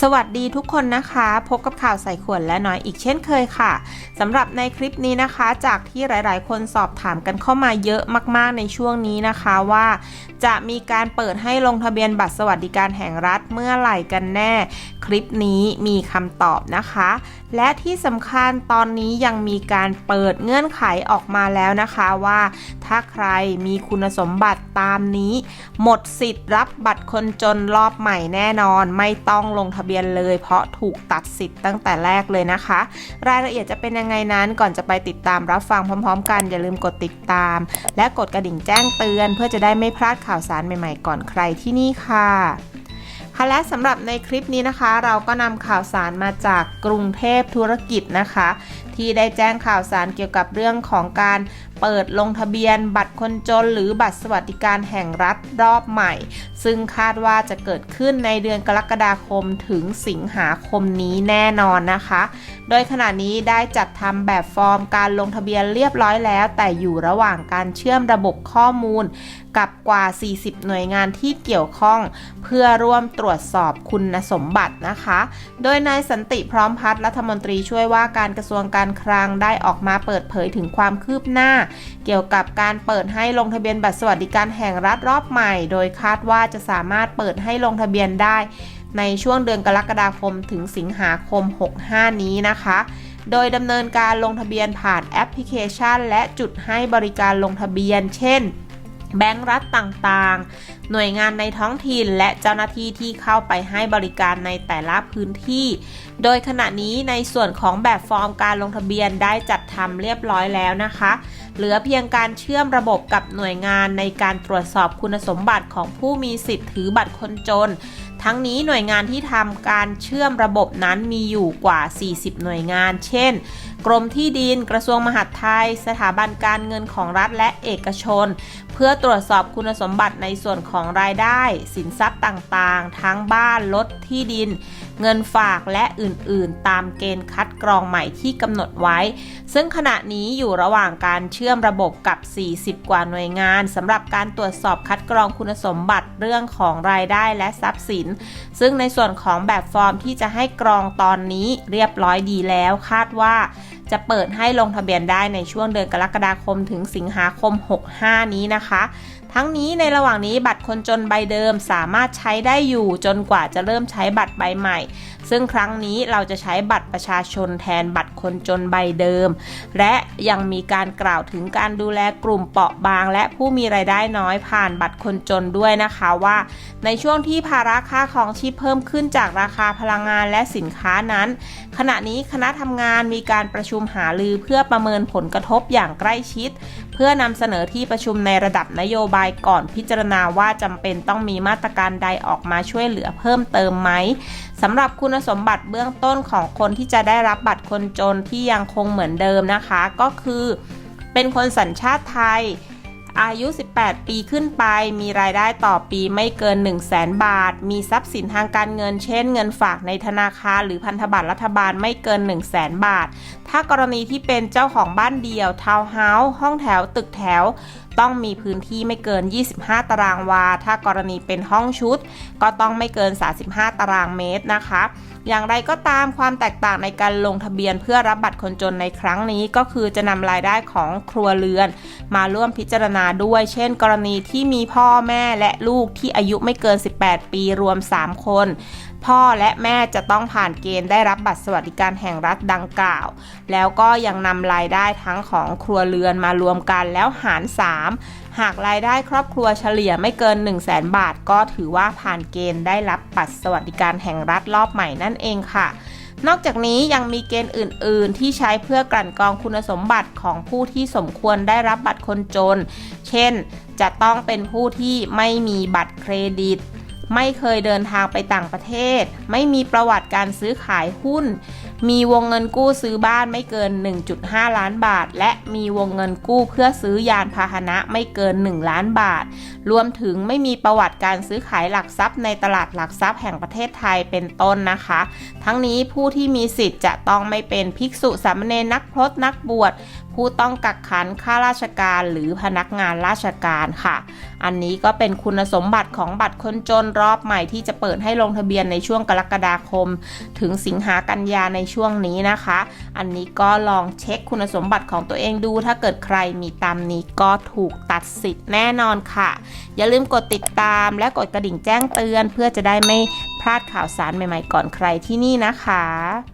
สวัสดีทุกคนนะคะ พบกับข่าวใส่ขวดและน้อยอีกเช่นเคยค่ะสำหรับในคลิปนี้นะคะ จากที่หลาย ๆ คนสอบถามกันเข้ามาเยอะมาก ๆ ในช่วงนี้นะคะว่า จะมีการเปิดให้ลงทะเบียนบัตรสวัสดิการแห่งรัฐเมื่อไหร่กันแน่ คลิปนี้มีคำตอบนะคะ และที่สำคัญตอนนี้ยังมีการเปิดเงื่อนไขออกมาแล้วนะคะว่า ถ้าใครมีคุณสมบัติตามนี้ หมดสิทธิ์รับบัตรคนจนรอบใหม่แน่นอน ไม่ต้องลงทะเบียนเลย เพราะถูกตัดสิทธิ์ตั้งแต่แรกเลยนะคะ รายละเอียดจะเป็นยังไงนั้นก่อนจะไปติดตามรับฟังพร้อม ๆ กันอย่าลืมกดติดตาม และกดกระดิ่งแจ้งเตือน เพื่อจะได้ไม่พลาดข่าวสารใหม่ๆ ก่อนใครที่นี่ค่ะค่ะและสำหรับในคลิปนี้นะคะ เราก็นำข่าวสารมาจากกรุงเทพธุรกิจนะคะ ที่ได้แจ้งข่าวสารเกี่ยวกับเรื่องของการเปิดลงทะเบียนบัตรคนจน หรือบัตรสวัสดิการแห่งรัฐรอบใหม่ ซึ่งคาดว่าจะเกิดขึ้นในเดือนกรกฎาคมถึงสิงหาคมนี้แน่นอนนะคะ โดยขณะนี้ได้จัดทำแบบฟอร์มการลงทะเบียนเรียบร้อยแล้ว แต่อยู่ระหว่างการเชื่อมระบบข้อมูล กับกว่า 40 หน่วยงานที่เกี่ยวข้อง เพื่อร่วมตรวจสอบคุณสมบัตินะคะ โดยนายสันติพร้อมพัฒน์รัฐมนตรีช่วยว่าการกระทรวงการคลังได้ออกมาเปิดเผยถึงความคืบหน้า เกี่ยวกับการเปิดให้ลงทะเบียนบัตรสวัสดิการแห่งรัฐรอบใหม่ โดยคาดว่าจะสามารถเปิดให้ลงทะเบียนได้ ในช่วงเดือนกรกฎาคมถึงสิงหาคม 65 นี้นะคะโดยดำเนินการลงทะเบียนผ่านแอปพลิเคชัน และจุดให้บริการลงทะเบียน เช่น แบงก์รัฐต่างๆ หน่วยงานในท้องถิ่นและเจ้าหน้าที่ที่เข้าไปให้บริการในแต่ละพื้นที่ โดยขณะนี้ในส่วนของแบบฟอร์มการลงทะเบียนได้จัดทำเรียบร้อยแล้วนะคะ เหลือเพียงการเชื่อมระบบกับหน่วยงานในการตรวจสอบคุณสมบัติของผู้มีสิทธิ์ถือบัตรคนจน ทั้งนี้หน่วยงานที่ทำการเชื่อมระบบนั้นมีอยู่กว่า 40 หน่วยงาน เช่น กรมที่ดิน กระทรวงมหาดไทย สถาบันการเงินของรัฐและเอกชน เพื่อตรวจสอบคุณสมบัติในส่วนของรายได้ สินทรัพย์ต่างๆ ทั้งบ้านรถที่ดิน เงินฝากและอื่นๆ ตามเกณฑ์คัดกรองใหม่ที่กำหนดไว้ ซึ่งขณะนี้อยู่ระหว่างการเชื่อมระบบกับ 40 กว่าหน่วยงานสำหรับการตรวจสอบคัดกรองคุณสมบัติเรื่องของรายได้และทรัพย์สิน ซึ่งในส่วนของแบบฟอร์มที่จะให้กรองตอนนี้เรียบร้อยดีแล้วคาดว่าจะเปิดให้ลงทะเบียนได้ในช่วงเดือนกรกฎาคมถึงสิงหาคม 65 นี้นะคะ ทั้งนี้ในระหว่างนี้บัตรคนจนใบเดิมสามารถใช้ได้อยู่จนกว่าจะเริ่มใช้บัตรใบใหม่ซึ่งครั้งนี้เราจะใช้บัตรประชาชนแทนบัตรคนจนใบเดิม และยังมีการกล่าวถึงการดูแลกลุ่มเปราะบาง และผู้มีรายได้น้อยผ่านบัตรคนจนด้วยนะคะว่า ในช่วงที่ภาระค่าของชีพเพิ่มขึ้นจากราคาพลังงานและสินค้านั้น ขณะนี้คณะทำงานมีการประชุมหารือเพื่อประเมินผลกระทบอย่างใกล้ชิด เพื่อนำเสนอที่ประชุมในระดับนโยบายก่อนพิจารณาว่าจำเป็นต้องมีมาตรการใดออกมาช่วยเหลือเพิ่มเติมไหมสำหรับคุณสมบัติเบื้องต้นของคนที่จะได้รับบัตรคนจนที่ยังคงเหมือนเดิมนะคะ ก็คือเป็นคนสัญชาติไทย อายุ 18 ปีขึ้นไป มีรายได้ต่อปีไม่เกิน 1 0 0 0 0แบาท มีทรัพย์สินทางการเงิน เช่น เงินฝากในธนาคารหรือพันธบัตรรัฐบาลไม่เกิน 1 0 0 0 0แบาท ถ้ากรณีที่เป็นเจ้าของบ้านเดียวทาวน์เฮาส์ห้องแถวตึกแถว ต้องมีพื้นที่ไม่เกิน 25 ตารางวา ถ้ากรณีเป็นห้องชุด ก็ต้องไม่เกิน 35 ตารางเมตรนะคะ อย่างไรก็ตามความแตกต่างในการลงทะเบียนเพื่อรับบัตรคนจนในครั้งนี้ก็คือจะนำรายได้ของครัวเรือน มาร่วมพิจารณาด้วย เช่น กรณีที่มีพ่อแม่และลูกที่อายุไม่เกิน 18 ปีรวม 3 คน พ่อและแม่จะต้องผ่านเกณฑ์ได้รับบัตรสวัสดิการแห่งรัฐดังกล่าว แล้วก็ยังนำรายได้ทั้งของครัวเรือนมารวมกันแล้วหาร3 หากรายได้ครอบครัวเฉลี่ยไม่เกิน 1 0 0 0 0แบาท ก็ถือว่าผ่านเกณฑ์ได้รับบัตรสวัสดิการแห่งรัฐรอบใหม่นั่นเองค่ะนอกจากนี้ยังมีเกณฑ์อื่น ๆ ที่ใช้เพื่อกลั่นกรองคุณสมบัติของผู้ที่สมควรได้รับบัตรคนจน เช่น จะต้องเป็นผู้ที่ไม่มีบัตรเครดิต ไม่เคยเดินทางไปต่างประเทศ ไม่มีประวัติการซื้อขายหุ้น มีวงเงินกู้ซื้อบ้านไม่เกิน 1.5 ล้านบาท และมีวงเงินกู้เพื่อซื้อยานพาหนะไม่เกิน 1 ล้านบาท รวมถึงไม่มีประวัติการซื้อขายหลักทรัพย์ในตลาดหลักทรัพย์แห่งประเทศไทยเป็นต้นนะคะ ทั้งนี้ผู้ที่มีสิทธิ์จะต้องไม่เป็นภิกษุสามเณรนักพรตนักบวชผู้ต้องกักขังข้าราชการหรือพนักงานราชการค่ะ อันนี้ก็เป็นคุณสมบัติของบัตรคนจนรอบใหม่ที่จะเปิดให้ลงทะเบียนในช่วงกรกฎาคม ถึงสิงหากันยาในช่วงนี้นะคะ อันนี้ก็ลองเช็คคุณสมบัติของตัวเองดู ถ้าเกิดใครมีตามนี้ก็ถูกตัดสิทธิ์แน่นอนค่ะ อย่าลืมกดติดตามและกดกระดิ่งแจ้งเตือน เพื่อจะได้ไม่พลาดข่าวสารใหม่ๆก่อนใครที่นี่นะคะ